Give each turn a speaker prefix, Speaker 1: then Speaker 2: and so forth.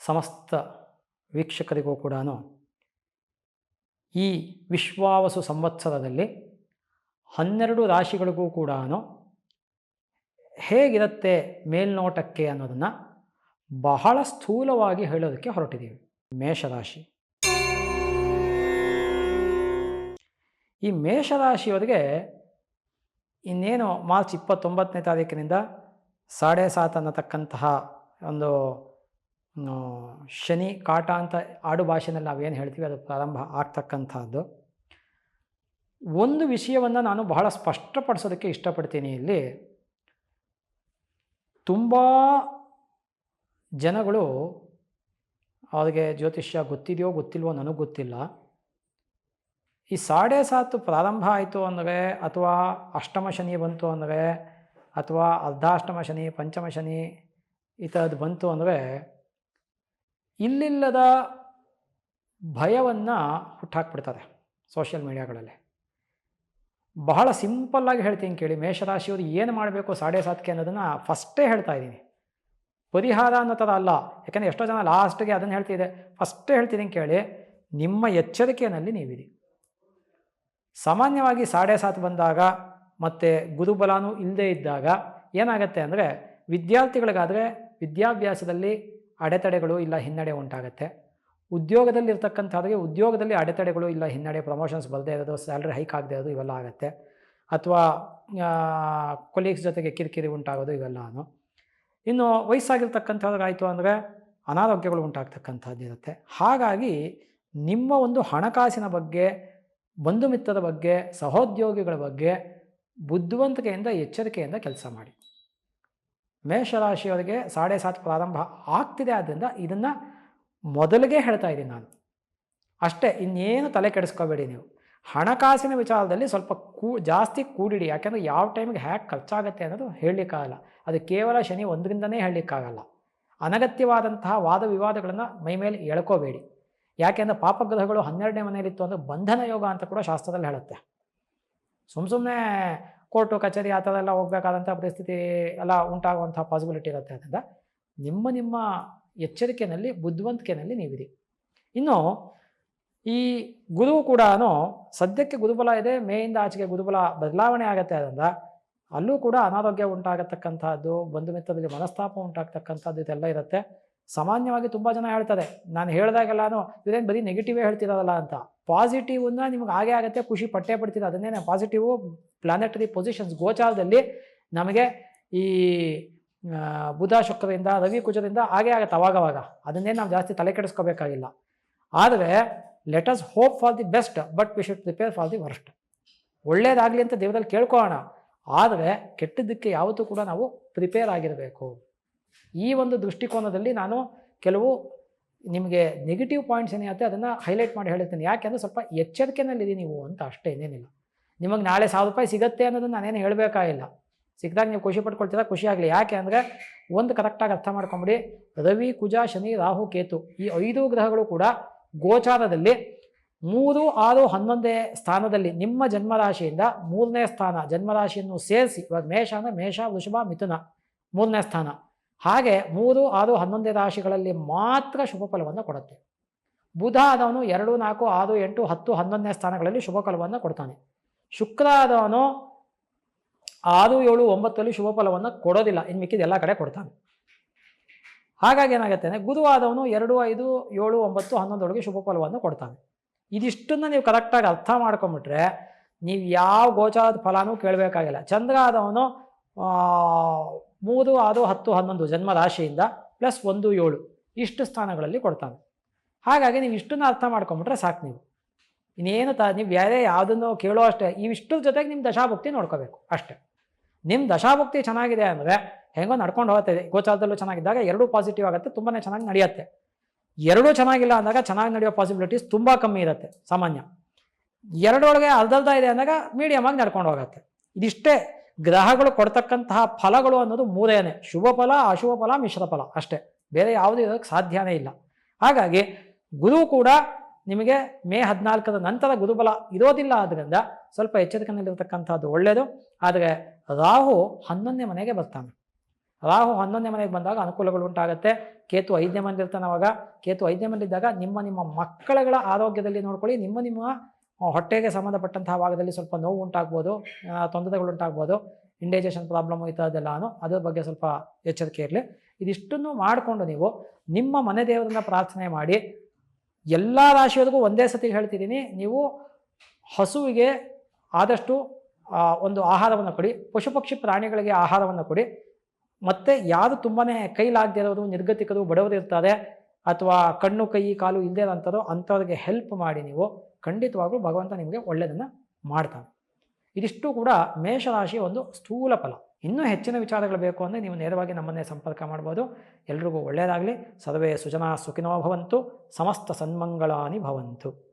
Speaker 1: ಸಮಸ್ತ ವೀಕ್ಷಕರಿಗೂ ಕೂಡ ಈ ವಿಶ್ವಾವಸು ಸಂವತ್ಸರದಲ್ಲಿ ಹನ್ನೆರಡು ರಾಶಿಗಳಿಗೂ ಕೂಡ ಹೇಗಿರುತ್ತೆ ಮೇಲ್ನೋಟಕ್ಕೆ ಅನ್ನೋದನ್ನು ಬಹಳ ಸ್ಥೂಲವಾಗಿ ಹೇಳೋದಕ್ಕೆ ಹೊರಟಿದ್ದೀವಿ. ಮೇಷರಾಶಿ. ಈ ಮೇಷರಾಶಿಯವರಿಗೆ ಇನ್ನೇನು ಮಾರ್ಚ್ ಇಪ್ಪತ್ತೊಂಬತ್ತನೇ ತಾರೀಕಿನಿಂದ ಸಾಡೆ ಸಾತ್ ಅನ್ನತಕ್ಕಂತಹ ಒಂದು ಶನಿ ಕಾಟ ಅಂತ ಆಡು ನಾವು ನಾವೇನು ಹೇಳ್ತೀವಿ, ಅದು ಪ್ರಾರಂಭ ಆಗ್ತಕ್ಕಂಥದ್ದು. ಒಂದು ವಿಷಯವನ್ನು ನಾನು ಬಹಳ ಸ್ಪಷ್ಟಪಡಿಸೋದಕ್ಕೆ ಇಷ್ಟಪಡ್ತೀನಿ ಇಲ್ಲಿ. ತುಂಬ ಜನಗಳು, ಅವ್ರಿಗೆ ಜ್ಯೋತಿಷ್ಯ ಗೊತ್ತಿದೆಯೋ ಗೊತ್ತಿಲ್ವೋ ನನಗೆ ಗೊತ್ತಿಲ್ಲ. ಈ ಸಾಡೆ ಸಾತು ಪ್ರಾರಂಭ ಆಯಿತು ಅಂದರೆ ಅಥವಾ ಅಷ್ಟಮ ಶನಿ ಬಂತು ಅಂದರೆ ಅಥವಾ ಅರ್ಧಾಷ್ಟಮ ಶನಿ, ಪಂಚಮ ಶನಿ ಈ ಥರದ್ದು ಬಂತು ಅಂದರೆ ಇಲ್ಲಿಲ್ಲದ ಭಯವನ್ನು ಹುಟ್ಟಾಕ್ಬಿಡ್ತಾರೆ ಸೋಷಿಯಲ್ ಮೀಡಿಯಾಗಳಲ್ಲಿ ಬಹಳ ಸಿಂಪಲ್ಲಾಗಿ ಹೇಳ್ತೀನಿ ಕೇಳಿ, ಮೇಷರಾಶಿಯವರು ಏನು ಮಾಡಬೇಕು ಸಾಡೆ ಸಾತ್ಕೆ ಅನ್ನೋದನ್ನು ಫಸ್ಟೇ ಹೇಳ್ತಾ ಇದ್ದೀನಿ. ಪರಿಹಾರ ಅನ್ನೋ ಥರ ಅಲ್ಲ, ಯಾಕಂದರೆ ಎಷ್ಟೋ ಜನ ಲಾಸ್ಟ್ಗೆ ಅದನ್ನು ಹೇಳ್ತಿದೆ. ಫಸ್ಟೇ ಹೇಳ್ತೀನಿ ಕೇಳಿ, ನಿಮ್ಮ ಎಚ್ಚರಿಕೆಯಲ್ಲಿ ನೀವಿರಿ. ಸಾಮಾನ್ಯವಾಗಿ ಸಾಡೆ ಸಾತ್ ಬಂದಾಗ ಮತ್ತು ಗುರುಬಲನೂ ಇಲ್ಲದೇ ಇದ್ದಾಗ ಏನಾಗುತ್ತೆ ಅಂದರೆ ವಿದ್ಯಾರ್ಥಿಗಳಿಗಾದರೆ ವಿದ್ಯಾಭ್ಯಾಸದಲ್ಲಿ ಅಡೆತಡೆಗಳು ಇಲ್ಲ ಹಿನ್ನಡೆ ಉಂಟಾಗುತ್ತೆ. ಉದ್ಯೋಗದಲ್ಲಿ ಇರ್ತಕ್ಕಂಥವ್ರಿಗೆ ಉದ್ಯೋಗದಲ್ಲಿ ಅಡೆತಡೆಗಳು ಇಲ್ಲ ಹಿನ್ನಡೆ ಪ್ರಮೋಷನ್ಸ್ ಬರದೇ ಇರೋದು ಸ್ಯಾಲ್ರಿ ಹೈಕ್ ಆಗದೆ ಇರೋದು ಇವೆಲ್ಲ ಆಗುತ್ತೆ. ಅಥವಾ ಕೊಲೀಗ್ಸ್ ಜೊತೆಗೆ ಕಿರಿಕಿರಿ ಉಂಟಾಗೋದು ಇವೆಲ್ಲನೂ. ಇನ್ನು ವಯಸ್ಸಾಗಿರ್ತಕ್ಕಂಥವ್ರಿಗಾಯಿತು ಅಂದರೆ ಅನಾರೋಗ್ಯಗಳು ಉಂಟಾಗ್ತಕ್ಕಂಥದ್ದು ಇರುತ್ತೆ. ಹಾಗಾಗಿ ನಿಮ್ಮ ಒಂದು ಹಣಕಾಸಿನ ಬಗ್ಗೆ ಬಂಧು ಮಿತ್ರದ ಬಗ್ಗೆ, ಸಹೋದ್ಯೋಗಿಗಳ ಬಗ್ಗೆ ಬುದ್ಧಿವಂತಿಕೆಯಿಂದ, ಎಚ್ಚರಿಕೆಯಿಂದ ಕೆಲಸ ಮಾಡಿ. ಮೇಷರಾಶಿಯವರಿಗೆ ಸಾಡೆ ಸಾತ್ ಪ್ರಾರಂಭ ಆಗ್ತಿದೆ ಆದ್ದರಿಂದ ಇದನ್ನು ಮೊದಲಿಗೆ ಹೇಳ್ತಾ ಇದ್ದೀನಿ ನಾನು. ಅಷ್ಟೇ, ಇನ್ನೇನು ತಲೆ ಕೆಡಿಸ್ಕೋಬೇಡಿ ನೀವು. ಹಣಕಾಸಿನ ವಿಚಾರದಲ್ಲಿ ಸ್ವಲ್ಪ ಕೂ, ಜಾಸ್ತಿ ಕೂಡಿಡಿ. ಯಾಕೆಂದರೆ ಯಾವ ಟೈಮಿಗೆ ಹ್ಯಾಕ್ ಖರ್ಚಾಗುತ್ತೆ ಅನ್ನೋದು ಹೇಳಲಿಕ್ಕಾಗಲ್ಲ. ಅದು ಕೇವಲ ಶನಿ ಒಂದರಿಂದನೇ ಹೇಳಲಿಕ್ಕಾಗಲ್ಲ. ಅನಗತ್ಯವಾದಂತಹ ವಾದ ವಿವಾದಗಳನ್ನು ಮೈಮೇಲೆ ಎಳ್ಕೋಬೇಡಿ. ಯಾಕೆಂದರೆ ಪಾಪಗ್ರಹಗಳು ಹನ್ನೆರಡನೇ ಮನೆಯಲ್ಲಿತ್ತು ಅಂದರೆ ಬಂಧನ ಯೋಗ ಅಂತ ಕೂಡ ಶಾಸ್ತ್ರದಲ್ಲಿ ಹೇಳುತ್ತೆ. ಸುಮ್ಮ ಸುಮ್ಮನೆ ಕೋರ್ಟು, ಕಚೇರಿ ಆ ಥರ ಎಲ್ಲ ಹೋಗಬೇಕಾದಂಥ ಪರಿಸ್ಥಿತಿ ಎಲ್ಲ ಉಂಟಾಗುವಂಥ ಪಾಸಿಬಿಲಿಟಿ ಇರುತ್ತೆ ಅದರಿಂದ ನಿಮ್ಮ ನಿಮ್ಮ ಎಚ್ಚರಿಕೆಯಲ್ಲಿ ಬುದ್ಧಿವಂತಿಕೆಯಲ್ಲಿ ನೀವಿರಿ. ಇನ್ನು ಈ ಗುರು ಕೂಡ ಸದ್ಯಕ್ಕೆ ಗುರುಬಲ ಇದೆ, ಮೇಯಿಂದ ಆಚೆಗೆ ಗುರುಬಲ ಬದಲಾವಣೆ ಆಗುತ್ತೆ ಅದರಿಂದ ಅಲ್ಲೂ ಕೂಡ ಅನಾರೋಗ್ಯ ಉಂಟಾಗತಕ್ಕಂಥದ್ದು, ಬಂಧು ಮಿತ್ರರಿಗೆ ಮನಸ್ತಾಪ ಉಂಟಾಗ್ತಕ್ಕಂಥದ್ದು ಇದೆಲ್ಲ ಇರುತ್ತೆ. ಸಾಮಾನ್ಯವಾಗಿ ತುಂಬ ಜನ ಹೇಳ್ತಾರೆ, ನಾನು ಹೇಳಿದಾಗೆಲ್ಲಾನು ಇದೇನು ಬರೀ ನೆಗೆಟಿವೇ ಹೇಳ್ತಿರೋದಲ್ಲ ಅಂತ. ಪಾಸಿಟಿವನ್ನ ನಿಮ್ಗೆ ಹಾಗೆ ಆಗುತ್ತೆ, ಖುಷಿ ಪಟ್ಟೆ ಪಡ್ತೀರ ಅದನ್ನೇ ಪಾಸಿಟಿವು ಪ್ಲಾನೆಟರಿ ಪೊಸಿಷನ್ಸ್ ಗೋಚಾರದಲ್ಲಿ ನಮಗೆ ಈ ಬುಧ ಶುಕ್ರದಿಂದ ರವಿ ಕುಜದಿಂದ ಹಾಗೆ ಆಗುತ್ತೆ ಅವಾಗವಾಗ ಅದನ್ನೇ ನಾವು ಜಾಸ್ತಿ ತಲೆ ಕೆಡಿಸ್ಕೋಬೇಕಾಗಿಲ್ಲ. ಆದರೆ let us hope for the best but we should prepare for the worst ಒಳ್ಳೇದಾಗಲಿ ಅಂತ ದೇವರಲ್ಲಿ ಕೇಳ್ಕೊಳ್ಳೋಣ. ಆದರೆ ಕೆಟ್ಟದ್ದಕ್ಕೆ ಯಾವತ್ತೂ ಕೂಡ ನಾವು ಪ್ರಿಪೇರ್ ಆಗಿರಬೇಕು. ಈ ಒಂದು ದೃಷ್ಟಿಕೋನದಲ್ಲಿ ನಾನು ಕೆಲವು ನಿಮಗೆ ನೆಗೆಟಿವ್ ಪಾಯಿಂಟ್ಸ್ ಏನಿರುತ್ತೆ ಅದನ್ನು ಹೈಲೈಟ್ ಮಾಡಿ ಹೇಳ್ತೀನಿ. ಯಾಕೆಂದರೆ ಸ್ವಲ್ಪ ಎಚ್ಚರಿಕೆನಲ್ಲಿದೆ ನೀವು ಅಂತ ಅಷ್ಟೇ ಏನೇನಿಲ್ಲ ನಿಮಗೆ ನಾಳೆ ಸಾವಿರ ರೂಪಾಯಿ ಸಿಗುತ್ತೆ ಅನ್ನೋದನ್ನು ನಾನೇನು ಹೇಳಬೇಕಾಗಿಲ್ಲ. ಸಿಕ್ಕಿದಾಗ ನೀವು ಖುಷಿ ಪಡ್ಕೊಳ್ತೀರಾ ಖುಷಿ ಆಗಲಿ. ಯಾಕೆ ಅಂದರೆ ಒಂದು ಕರೆಕ್ಟಾಗಿ ಅರ್ಥ ಮಾಡ್ಕೊಂಬಿಡಿ. ರವಿ, ಕುಜ, ಶನಿ, ರಾಹು, ಕೇತು ಈ ಐದು ಗ್ರಹಗಳು ಕೂಡ ಗೋಚಾರದಲ್ಲಿ ಮೂರು, ಆರು, ಹನ್ನೊಂದೇ ಸ್ಥಾನದಲ್ಲಿ ನಿಮ್ಮ ಜನ್ಮರಾಶಿಯಿಂದ ಮೂರನೇ ಸ್ಥಾನ ಜನ್ಮರಾಶಿಯನ್ನು ಸೇರಿಸಿ. ಇವಾಗ ಮೇಷ ಅಂದರೆ ಮೇಷ, ವೃಷಭ, ಮಿಥುನ ಮೂರನೇ ಸ್ಥಾನ. ಹಾಗೆ ಮೂರು, ಆರು, ಹನ್ನೊಂದೇ ರಾಶಿಗಳಲ್ಲಿ ಮಾತ್ರ ಶುಭ ಫಲವನ್ನು ಕೊಡುತ್ತೆ. ಬುಧ ಆದವನು ಎರಡು, ನಾಲ್ಕು, ಆರು, ಎಂಟು, ಹತ್ತು ಹನ್ನೊಂದನೇ ಸ್ಥಾನಗಳಲ್ಲಿ ಶುಭ ಫಲವನ್ನು ಕೊಡ್ತಾನೆ. ಶುಕ್ರ ಆದವನು ಆರು ಏಳು ಒಂಬತ್ತಲ್ಲಿ ಶುಭ ಫಲವನ್ನು ಕೊಡೋದಿಲ್ಲ. ಇನ್ನು ಮಿಕ್ಕಿದ ಎಲ್ಲ ಕಡೆ ಕೊಡ್ತಾನೆ ಹಾಗಾಗಿ ಏನಾಗುತ್ತೆ ಗುರುವಾದವನು ಎರಡು, ಐದು, ಏಳು, ಒಂಬತ್ತು ಹನ್ನೊಂದೊಳಗೆ ಶುಭ ಫಲವನ್ನು ಕೊಡ್ತಾನೆ. ಇದಿಷ್ಟನ್ನು ನೀವು ಕರೆಕ್ಟಾಗಿ ಅರ್ಥ ಮಾಡ್ಕೊಂಬಿಟ್ರೆ ನೀವು ಯಾವ ಗೋಚಾರದ ಫಲನೂ ಕೇಳಬೇಕಾಗಿಲ್ಲ. ಚಂದ್ರ ಆದವನು ಮೂರು, ಆರು, ಹತ್ತು, ಹನ್ನೊಂದು ಜನ್ಮ ರಾಶಿಯಿಂದ ಪ್ಲಸ್ ಒಂದು, ಏಳು ಇಷ್ಟು ಸ್ಥಾನಗಳಲ್ಲಿ ಕೊಡ್ತಾನೆ. ಹಾಗಾಗಿ ನೀವು ಇಷ್ಟನ್ನು ಅರ್ಥ ಮಾಡ್ಕೊಂಬಿಟ್ರೆ ಸಾಕು ನೀವು. ಇನ್ನೇನು ತ ನೀವು ಬೇರೆ ಯಾವುದನ್ನು ಕೇಳೋ ಅಷ್ಟೇ ಇವಿಷ್ಟು ಜೊತೆಗೆ ನಿಮ್ಮ ದಶಾಭಕ್ತಿ ನೋಡ್ಕೋಬೇಕು, ಅಷ್ಟೇ. ನಿಮ್ಮ ದಶಾಭಕ್ತಿ ಚೆನ್ನಾಗಿದೆ ಅಂದರೆ ಹೆಂಗೋ ನಡ್ಕೊಂಡು ಹೋಗ್ತದೆ ಗೋಚಾರದಲ್ಲೂ ಚೆನ್ನಾಗಿದ್ದಾಗ ಎರಡೂ ಪಾಸಿಟಿವ್ ಆಗುತ್ತೆ ತುಂಬಾ ಚೆನ್ನಾಗಿ ನಡೆಯುತ್ತೆ. ಎರಡೂ ಚೆನ್ನಾಗಿಲ್ಲ ಅಂದಾಗ ಚೆನ್ನಾಗಿ ನಡೆಯೋ ಪಾಸಿಬಿಲಿಟೀಸ್ ತುಂಬ ಕಮ್ಮಿ ಇರುತ್ತೆ, ಸಾಮಾನ್ಯ. ಎರಡರೊಳಗೆ ಅರ್ಧರ್ಧ ಇದೆ ಅಂದಾಗ ಮೀಡಿಯಮ್ ಆಗಿ ನಡ್ಕೊಂಡು ಹೋಗುತ್ತೆ. ಇದಿಷ್ಟೇ, ಗ್ರಹಗಳು ಕೊಡ್ತಕ್ಕಂತಹ ಫಲಗಳು ಅನ್ನೋದು ಮೂರೇನೆ ಶುಭ ಫಲ ಅಶುಭ ಫಲ ಮಿಶ್ರ ಫಲ ಅಷ್ಟೇ. ಬೇರೆ ಯಾವುದೂ ಇರೋದಕ್ಕೆ ಸಾಧ್ಯನೇ ಇಲ್ಲ. ಹಾಗಾಗಿ ಗುರು ಕೂಡ ನಿಮಗೆ ಮೇ ಹದಿನಾಲ್ಕರ ನಂತರ ಗುರುಬಲ ಇರೋದಿಲ್ಲ. ಆದ್ದರಿಂದ ಸ್ವಲ್ಪ ಎಚ್ಚರಿಕೆಯಲ್ಲಿರತಕ್ಕಂಥದ್ದು ಒಳ್ಳೆಯದು ಆದರೆ ರಾಹು ಹನ್ನೊಂದನೇ ಮನೆಗೆ ಬರ್ತಾನೆ. ರಾಹು ಹನ್ನೊಂದನೇ ಮನೆಗೆ ಬಂದಾಗ ಅನುಕೂಲಗಳು ಉಂಟಾಗುತ್ತೆ. ಕೇತು ಐದನೇ ಮನೇಲಿ ಇರ್ತಾನೆ ಅವಾಗ. ಕೇತು ಐದನೇ ಮನೆಯಲ್ಲಿದ್ದಾಗ ನಿಮ್ಮ ನಿಮ್ಮ ಮಕ್ಕಳುಗಳ ಆರೋಗ್ಯದಲ್ಲಿ ನೋಡ್ಕೊಳ್ಳಿ. ನಿಮ್ಮ ನಿಮ್ಮ ಹೊಟ್ಟೆಗೆ ಸಂಬಂಧಪಟ್ಟಂತಹ ಭಾಗದಲ್ಲಿ ಸ್ವಲ್ಪ ನೋವು ಉಂಟಾಗ್ಬೋದು ತೊಂದರೆಗಳು ಉಂಟಾಗ್ಬೋದು ಇಂಡೈಜೆಷನ್ ಪ್ರಾಬ್ಲಮ್ ಈ ಥರದ್ದೆಲ್ಲಾನು ಅದ್ರ ಬಗ್ಗೆ ಸ್ವಲ್ಪ ಎಚ್ಚರಿಕೆ ಇರಲಿ. ಇದಿಷ್ಟನ್ನು ಮಾಡಿಕೊಂಡು ನೀವು ನಿಮ್ಮ ಮನೆ ದೇವರನ್ನ ಪ್ರಾರ್ಥನೆ ಮಾಡಿ ಎಲ್ಲ ರಾಶಿಯವರಿಗೂ ಒಂದೇ ಸತಿ ಹೇಳ್ತಿದ್ದೀನಿ. ನೀವು ಹಸುವಿಗೆ ಆದಷ್ಟು ಒಂದು ಆಹಾರವನ್ನು ಕೊಡಿ. ಪಶುಪಕ್ಷಿ ಪ್ರಾಣಿಗಳಿಗೆ ಆಹಾರವನ್ನು ಕೊಡಿ. ಮತ್ತು ಯಾರು ತುಂಬಾ ಕೈಲಾಗದೇ ಇರೋರು ನಿರ್ಗತಿಕರು, ಬಡವರು ಇರ್ತಾರೆ, ಅಥವಾ ಕಣ್ಣು, ಕೈ, ಕಾಲು ಇಲ್ಲದೇ ಇರೋಂಥದ್ದು ಅಂಥವ್ರಿಗೆ ಹೆಲ್ಪ್ ಮಾಡಿ ನೀವು ಖಂಡಿತವಾಗ್ಲೂ ಭಗವಂತ ನಿಮಗೆ ಒಳ್ಳೆಯದನ್ನು ಮಾಡ್ತಾನೆ. ಇದಿಷ್ಟು ಕೂಡ ಮೇಷರಾಶಿಯ ಒಂದು ಸ್ಥೂಲ ಫಲ. ಇನ್ನೂ ಹೆಚ್ಚಿನ ವಿಚಾರಗಳು ಬೇಕು ಅಂದರೆ ನೀವು ನೇರವಾಗಿ ನಮ್ಮನ್ನೇ ಸಂಪರ್ಕ ಮಾಡ್ಬೋದು. ಎಲ್ರಿಗೂ ಒಳ್ಳೆಯದಾಗಲಿ ಸರ್ವೇ ಸುಜನಾ ಸುಖಿನೋ ಭವಂತು. ಸಮಸ್ತ ಸನ್ಮಂಗಳಾನಿ ಭವಂತು.